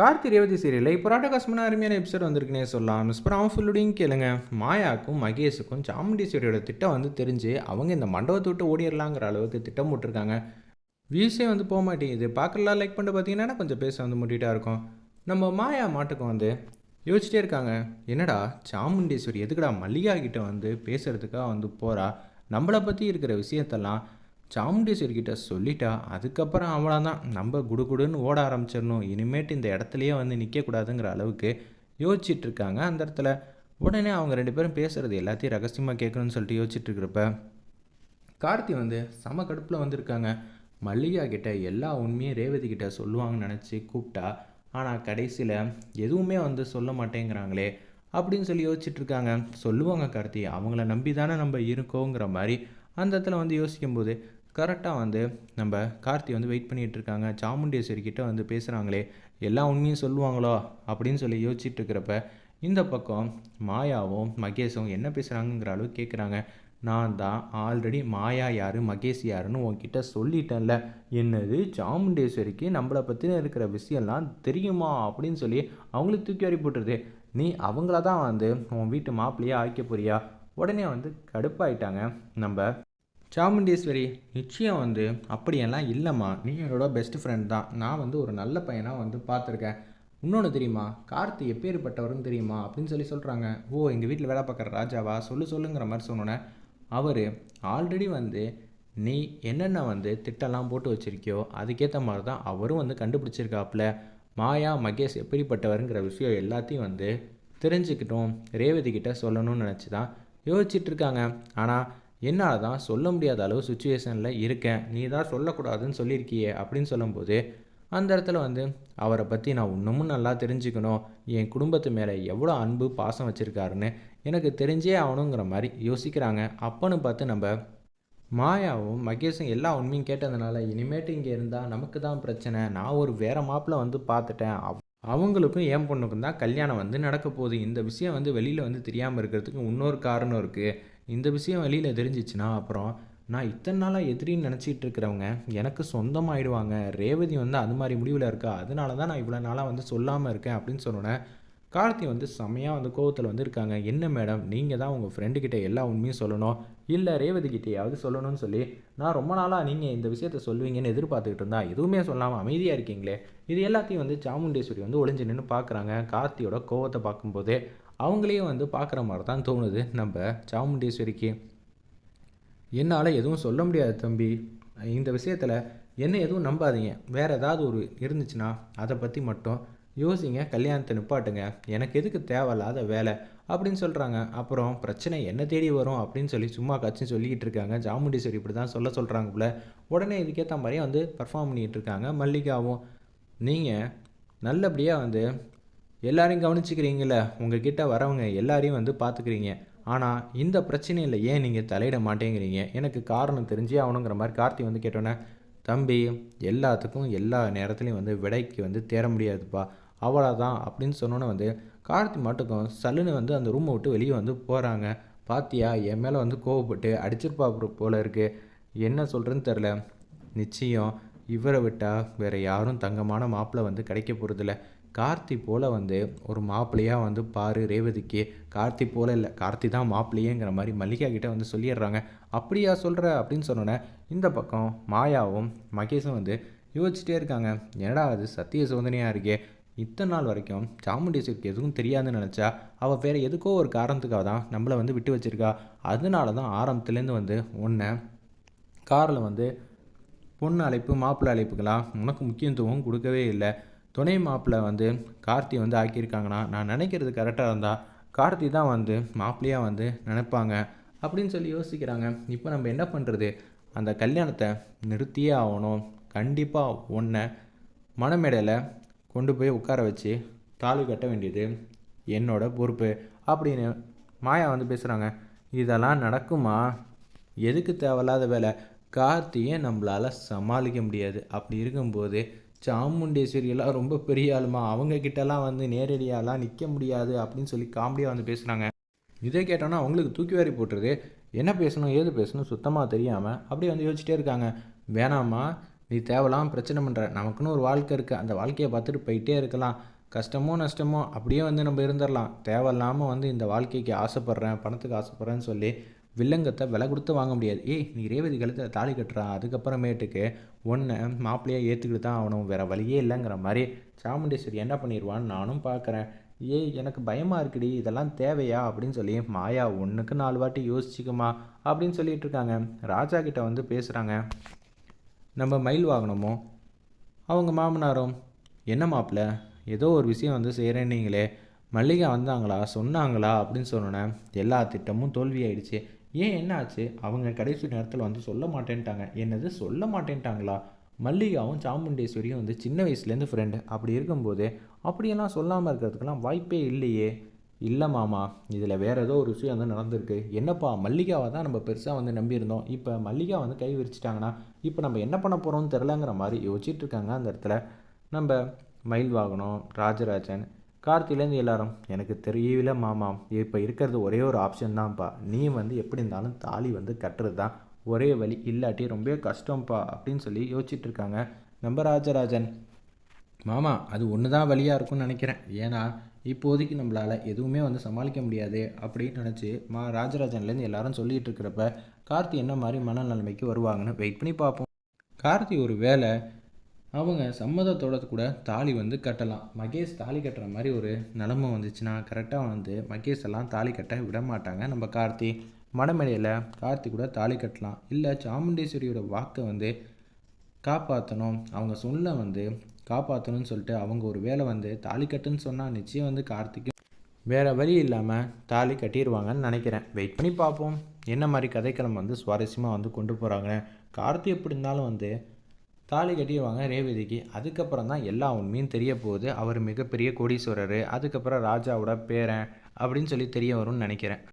கார்த்தி ரேவதி சீரியலில் இப்போ ராட்டகாசமான அருமையான எபிசோட் வந்திருக்குனே சொல்லலாம். மிஸ் அவன் ஃபுல்லுடையும் கேளுங்க. மாயாக்கும் மகேஷுக்கும் சாமுண்டீஸ்வரியோட திட்டம் வந்து தெரிஞ்சு அவங்க இந்த மண்டபத்தை விட்டு ஓடிடலாங்கிற அளவுக்கு திட்டம் போட்டிருக்காங்க. வியூஸே வந்து போக மாட்டேங்குது. பார்க்கலாம் லைக் பண்ணிட்டு பார்த்தீங்கன்னா கொஞ்சம் பேச வந்து முட்டிட்டா இருக்கும். நம்ம மாயா மாட்டுக்கும் வந்து யோசிச்சிட்டே இருக்காங்க. என்னடா சாமுண்டீஸ்வரி எதுக்குடா மல்லிகா கிட்ட வந்து பேசுகிறதுக்காக வந்து போகிறா நம்மளை பற்றி இருக்கிற விஷயத்தெல்லாம் சாமுண்டீஸ்வரி கிட்ட சொல்லிட்டா அதுக்கப்புறம் அவ்வளோதான் நம்ம குடுகுடுன்னு ஓட ஆரம்பிச்சிடணும். இனிமேட்டு இந்த இடத்துலையே வந்து நிற்கக்கூடாதுங்கிற அளவுக்கு யோசிச்சுட்டு இருக்காங்க அந்த இடத்துல. உடனே அவங்க ரெண்டு பேரும் பேசுகிறது எல்லாத்தையும் ரகசியமாக கேட்கணும்னு சொல்லிட்டு யோசிச்சுட்டு இருக்கிறப்ப கார்த்தி வந்து செம கடுப்பில் வந்திருக்காங்க. மல்லிகா கிட்ட எல்லா உண்மையும் ரேவதி கிட்ட சொல்லுவாங்கன்னு நினச்சி கூப்பிட்டா ஆனால் கடைசியில் எதுவுமே வந்து சொல்ல மாட்டேங்கிறாங்களே அப்படின்னு சொல்லி யோசிச்சுட்டு இருக்காங்க சொல்லுவாங்க கார்த்தி அவங்கள நம்பி தானே நம்ம இருக்கோங்கிற மாதிரி அந்த இடத்துல வந்து யோசிக்கும்போது கரெக்டாக வந்து நம்ம கார்த்தி வந்து வெயிட் பண்ணிகிட்டு இருக்காங்க. சாமுண்டேஸ்வரிக்கிட்ட வந்து பேசுகிறாங்களே எல்லா உண்மையும் சொல்லுவாங்களோ? அப்படின்னு சொல்லி யோசிச்சுட்டு இருக்கிறப்ப இந்த பக்கம் மாயாவும் மகேஷும் என்ன பேசுகிறாங்கங்கிற அளவு கேட்குறாங்க நான் தான் ஆல்ரெடி மாயா யார் மகேஷ் யாருன்னு உன்கிட்ட சொல்லிட்டேன்ல. என்னது சாமுண்டேஸ்வரிக்கு நம்மளை பற்றின இருக்கிற விஷயம்லாம் தெரியுமா? அப்படின்னு சொல்லி அவங்களுக்கு தூக்கி வரி போட்டுருது. நீ அவங்கள தான் வந்து உன் வீட்டு மாப்பிள்ளையே ஆய்க்க போறியா? உடனே வந்து கடுப்பாயிட்டாங்க. நம்ம சாமுண்டீஸ்வரி நிச்சயம் வந்து அப்படியெல்லாம் இல்லைம்மா. நீ என்னோட பெஸ்ட் ஃப்ரெண்ட் தான். நான் வந்து ஒரு நல்ல பையனாக வந்து பார்த்துருக்கேன். இன்னொன்று தெரியுமா? கார்த்தி எப்பேற்பட்டவர்னு தெரியுமா? அப்படின்னு சொல்லி சொல்கிறாங்க ஓ எங்கள் வீட்டில் வேலை பார்க்குற ராஜாவா? சொல்லு சொல்லுங்கிற மாதிரி சொன்னோன்னே அவர் ஆல்ரெடி வந்து நீ என்னென்ன வந்து திட்டம்லாம் போட்டு வச்சிருக்கியோ அதுக்கேற்ற மாதிரி தான் அவரும் வந்து கண்டுபிடிச்சிருக்காப்புல. மாயா மகேஷ் எப்படிப்பட்டவருங்கிற விஷயம் எல்லாத்தையும் வந்து தெரிஞ்சுக்கிட்டோம். ரேவதி கிட்ட சொல்லணும்னு நினச்சி தான் யோசிச்சுட்ருக்காங்க ஆனால் என்னால் தான் சொல்ல முடியாத அளவு சுச்சுவேஷனில் இருக்கேன். நீ தான் சொல்லக்கூடாதுன்னு சொல்லியிருக்கியே அப்படின்னு சொல்லும்போது அந்த இடத்துல வந்து அவரை பற்றி நான் இன்னமும் நல்லா தெரிஞ்சுக்கணும். என் குடும்பத்து மேலே எவ்வளோ அன்பு பாசம் வச்சுருக்காருன்னு எனக்கு தெரிஞ்சே ஆகணுங்கிற மாதிரி யோசிக்கிறாங்க. அப்போன்னு பார்த்து நம்ம மாயாவும் மகேஷும் எல்லா உண்மையும் கேட்டதுனால இனிமேட்டு இங்கே இருந்தால் நமக்கு தான் பிரச்சனை. நான் ஒரு வேறு மாப்பிள்ளை வந்து பார்த்துட்டேன். அவ்- அவங்களுக்கும் என் பொண்ணுக்கும் தான் கல்யாணம் வந்து நடக்க போகுது. இந்த விஷயம் வந்து வெளியில் வந்து தெரியாமல் இருக்கிறதுக்கு இன்னொரு காரணம் இருக்குது இந்த விஷயம் வெளியில் தெரிஞ்சிச்சுன்னா அப்புறம் நான் இத்தனை நாளாக எதிரின்னு நினச்சிட்டு இருக்கிறவங்க எனக்கு சொந்தமாகிடுவாங்க ரேவதி வந்து அது மாதிரி முடிவில் இருக்கா? அதனால தான் நான் இவ்வளோ நாளாக வந்து சொல்லாமல் இருக்கேன். அப்படின்னு சொன்னோன்னே கார்த்தி வந்து செம்மையாக வந்து கோவத்தில் வந்து இருக்காங்க. என்ன மேடம்? நீங்கள் தான் உங்கள் ஃப்ரெண்டுக்கிட்ட எல்லா உண்மையும் சொல்லணும். இல்லை ரேவதி கிட்டேயாவது சொல்லணும்னு சொல்லி நான் ரொம்ப நாளாக நீங்கள் இந்த விஷயத்த சொல்லுவீங்கன்னு எதிர்பார்த்துக்கிட்டு இருந்தா எதுவுமே சொல்லாமல் அமைதியாக இருக்கீங்களே? இது எல்லாத்தையும் வந்து சாமுண்டேஸ்வரி வந்து ஒளிஞ்சு நின்று பார்க்குறாங்க கார்த்தியோட கோவத்தை பார்க்கும்போது அவங்களையும் வந்து பார்க்குற மாதிரி தான் தோணுது. நம்ம சாமுண்டீஸ்வரிக்கு என்னால் எதுவும் சொல்ல முடியாது தம்பி. இந்த விஷயத்தில் என்ன எதுவும் நம்பாதீங்க. வேறு ஏதாவது ஒரு இருந்துச்சுன்னா அதை பற்றி மட்டும் யோசிங்க கல்யாணத்தை நிப்பாட்டுங்க. எனக்கு எதுக்கு தேவையில்லாத வேலை அப்படின்னு சொல்கிறாங்க அப்புறம் பிரச்சனை என்ன தேடி வரும் அப்படின்னு சொல்லி சும்மா கட்சி சொல்லிக்கிட்டு இருக்காங்க. சாமுண்டீஸ்வரி இப்படி தான் சொல்ல சொல்கிறாங்க போல உடனே இதுக்கேற்ற மாதிரியே வந்து பர்ஃபார்ம் பண்ணிகிட்டு இருக்காங்க. மல்லிகாவும் நீங்கள் நல்லபடியாக வந்து எல்லாரையும் கவனிச்சுக்கிறீங்கள உங்ககிட்ட வரவங்க எல்லாரையும் வந்து பார்த்துக்கிறீங்க. ஆனால் இந்த பிரச்சனையில் ஏன் நீங்கள் தலையிட மாட்டேங்கிறீங்க? எனக்கு காரணம் தெரிஞ்சே ஆகணுங்கிற மாதிரி கார்த்தி வந்து கேட்டோன்னே தம்பி எல்லாத்துக்கும் எல்லா நேரத்துலையும் வந்து விடைக்கு வந்து தேர முடியாதுப்பா. அவ்வளோதான் அப்படின்னு சொன்னோன்னே வந்து கார்த்தி மட்டுக்கும் சல்லுன்னு வந்து அந்த ரூமை விட்டு வெளியே வந்து போகிறாங்க பாத்தியா என் மேலே வந்து கோவப்பட்டு அடிச்சிருப்பா போல் போல என்ன சொல்கிறேன்னு தெரில நிச்சயம் இவரை விட்டால் வேறு யாரும் தங்கமான மாப்பிள்ளை வந்து கிடைக்க போகிறதில்ல கார்த்தி போல் வந்து ஒரு மாப்பிள்ளையாக வந்து பாரு ரேவதிக்கு கார்த்தி போல் இல்லை கார்த்தி தான் மாப்பிள்ளையேங்கிற மாதிரி மல்லிகா கிட்டே வந்து சொல்லிடுறாங்க. அப்படியா சொல்கிற அப்படின்னு சொன்னோன்னே இந்த பக்கம் மாயாவும் மகேஷும் வந்து யோசிச்சுட்டே இருக்காங்க. என்னடா அது சத்திய சோதனையாக இருக்கே? இத்தனை நாள் வரைக்கும் சாமுண்டீஸ்வரிக்கு எதுவும் தெரியாதுன்னு நினச்சா அவள் வேறு எதுக்கோ ஒரு காரணத்துக்காக தான் நம்மளை வந்து விட்டு வச்சுருக்கா. அதனால தான் ஆரம்பத்துலேருந்து வந்து ஒன்றை காரில் வந்து பொண்ணு அழைப்பு மாப்பிள்ளை அழைப்புக்கெல்லாம் உனக்கு முக்கியத்துவம் கொடுக்கவே இல்லை. துணை மாப்பிள்ளை வந்து கார்த்தி வந்து ஆக்கியிருக்காங்கன்னா நான் நினைக்கிறது கரெக்டாக இருந்தால் கார்த்தி தான் வந்து மாப்பிள்ளையாக வந்து நினைப்பாங்க அப்படின்னு சொல்லி யோசிக்கிறாங்க. இப்போ நம்ம என்ன பண்ணுறது அந்த கல்யாணத்தை நிறுத்தியே ஆகணும். கண்டிப்பாக ஒன்றை மனமேடையில் கொண்டு போய் உட்கார வச்சு தாலி கட்ட வேண்டியது என்னோட பொறுப்பு அப்படின்னு மாயா வந்து பேசுகிறாங்க இதெல்லாம் நடக்குமா? எதுக்கு தேவையில்லாத வேலை? கார்த்தியை நம்மளால் சமாளிக்க முடியாது. அப்படி இருக்கும்போது சாமுண்டேஸ்வரி எல்லாம் ரொம்ப பெரிய ஆளுமா? அவங்க கிட்டலாம் வந்து நேரடியாலாம் நிற்க முடியாது அப்படின்னு சொல்லி காமெடியாக வந்து பேசுகிறாங்க இதை கேட்டோன்னா அவங்களுக்கு தூக்கி வாரி போட்டுருது. என்ன பேசணும் ஏது பேசணும் சுத்தமாக தெரியாமல் அப்படியே வந்து யோசிச்சிட்டே இருக்காங்க. வேணாம்மா நீ தேவலாம் பிரச்சனை பண்ணுற நமக்குன்னு ஒரு வாழ்க்கை இருக்குது அந்த வாழ்க்கையை பார்த்துட்டு போயிட்டே இருக்கலாம். கஷ்டமோ நஷ்டமோ அப்படியே வந்து நம்ம இருந்துடலாம். தேவையில்லாமல் வந்து இந்த வாழ்க்கைக்கு ஆசைப்பட்றேன் பணத்துக்கு ஆசைப்பட்றேன்னு சொல்லி வில்லங்கத்தை விலை கொடுத்து வாங்க முடியாது. ஏய் நீ ரேவதி கழுத்து தாலி கட்டுறா அதுக்கப்புறமேட்டுக்கு ஒன்றை மாப்பிள்ளையாக ஏற்றுக்கிட்டு தான் ஆகணும் வேறு வழியே இல்லைங்கிற மாதிரி சாமுண்டேஸ்வரி என்ன பண்ணிடுவான்னு நானும் பார்க்குறேன் ஏய் எனக்கு பயமாக இருக்குடி இதெல்லாம் தேவையா அப்படின்னு சொல்லி மாயா ஒன்றுக்கு நாலு வாட்டி யோசிச்சுக்குமா அப்படின்னு சொல்லிட்டு இருக்காங்க. ராஜா கிட்ட வந்து பேசுகிறாங்க நம்ம மயில் வாங்கினோமோ அவங்க மாமனாரும் என்ன மாப்பிள்ள ஏதோ ஒரு விஷயம் வந்து செய்கிறேன்னீங்களே மல்லிகை வந்தாங்களா சொன்னாங்களா? அப்படின்னு சொன்னோன்னே எல்லா திட்டமும் தோல்வியாயிடுச்சு. ஏன் என்ன ஆச்சு அவங்க கடைசி நேரத்தில் வந்து சொல்ல மாட்டேன்ட்டாங்க. என்னது? சொல்ல மாட்டேன்ட்டாங்களா? மல்லிகாவும் சாமுண்டேஸ்வரியும் வந்து சின்ன வயசுலேருந்து ஃப்ரெண்டு அப்படி இருக்கும்போது அப்படியெல்லாம் சொல்லாமல் இருக்கிறதுக்கெல்லாம் வாய்ப்பே இல்லையே. இல்லை மாமா இதில் வேறு ஏதோ ஒரு விஷயம் வந்து நடந்திருக்கு. என்னப்பா மல்லிகாவை தான் நம்ம பெருசாக வந்து நம்பியிருந்தோம். இப்போ மல்லிகா வந்து கை விரிச்சிட்டாங்கன்னா இப்போ நம்ம என்ன பண்ண போகிறோம்னு தெரிலங்கிற மாதிரி யோசிச்சுட்டு இருக்காங்க அந்த இடத்துல. நம்ம மயில் வாகனம் ராஜராஜன் கார்த்திலேருந்து எல்லாரும் எனக்கு தெரியல மாமா. இப்போ இருக்கிறது ஒரே ஒரு ஆப்ஷன் தான்ப்பா. நீ வந்து எப்படி இருந்தாலும் தாலி வந்து கட்டுறது தான் ஒரே வழி. இல்லாட்டி ரொம்ப கஷ்டம்ப்பா. அப்படின்னு சொல்லி யோசிச்சுட்டு இருக்காங்க நம்ம ராஜராஜன். மாமா அது ஒன்று தான் வழியாக இருக்கும்னு நினைக்கிறேன். ஏன்னா இப்போதைக்கு நம்மளால் எதுவுமே வந்து சமாளிக்க முடியாது. அப்படின்னு நினச்சி மா ராஜராஜன்லேருந்து எல்லாரும் சொல்லிகிட்டு இருக்கிறப்ப கார்த்தி என்ன மாதிரி மனநிலைமைக்கு வருவாங்கன்னு வெயிட் பண்ணி பார்ப்போம். கார்த்தி ஒரு வேளை அவங்க சம்மதத்தோட கூட தாலி வந்து கட்டலாம். மகேஷ் தாலி கட்டுற மாதிரி ஒரு நிலமை வந்துச்சுன்னா கரெக்டாக வந்து மகேஷ் எல்லாம் தாலி கட்ட விட மாட்டாங்க நம்ம கார்த்தி மடமேடையில் கார்த்தி கூட தாலி கட்டலாம். இல்லை சாமுண்டேஸ்வரியோட வாக்கை வந்து காப்பாற்றணும் அவங்க சொல்ல வந்து காப்பாற்றணும்னு சொல்லிட்டு அவங்க ஒரு வேலை வந்து தாலி கட்டுன்னு சொன்னால் நிச்சயம் வந்து கார்த்திக்கு வேறு வழி இல்லாமல் தாலி கட்டிடுவாங்கன்னு நினைக்கிறேன். வெயிட் பண்ணி பார்ப்போம். என்ன மாதிரி கதைக்களம் வந்து சுவாரஸ்யமாக வந்து கொண்டு போகிறாங்க கார்த்தி எப்படி இருந்தாலும் வந்து தாலி கட்டிடுவாங்க ரேவதிக்கு. அதுக்கப்புறம் தான் எல்லா உண்மையும் தெரிய போகுது. அவர் மிகப்பெரிய கோடீஸ்வரர். அதுக்கப்புறம் ராஜாவோட பேரன் அப்படின்னு சொல்லி தெரிய வரும்னு நினைக்கிறேன்.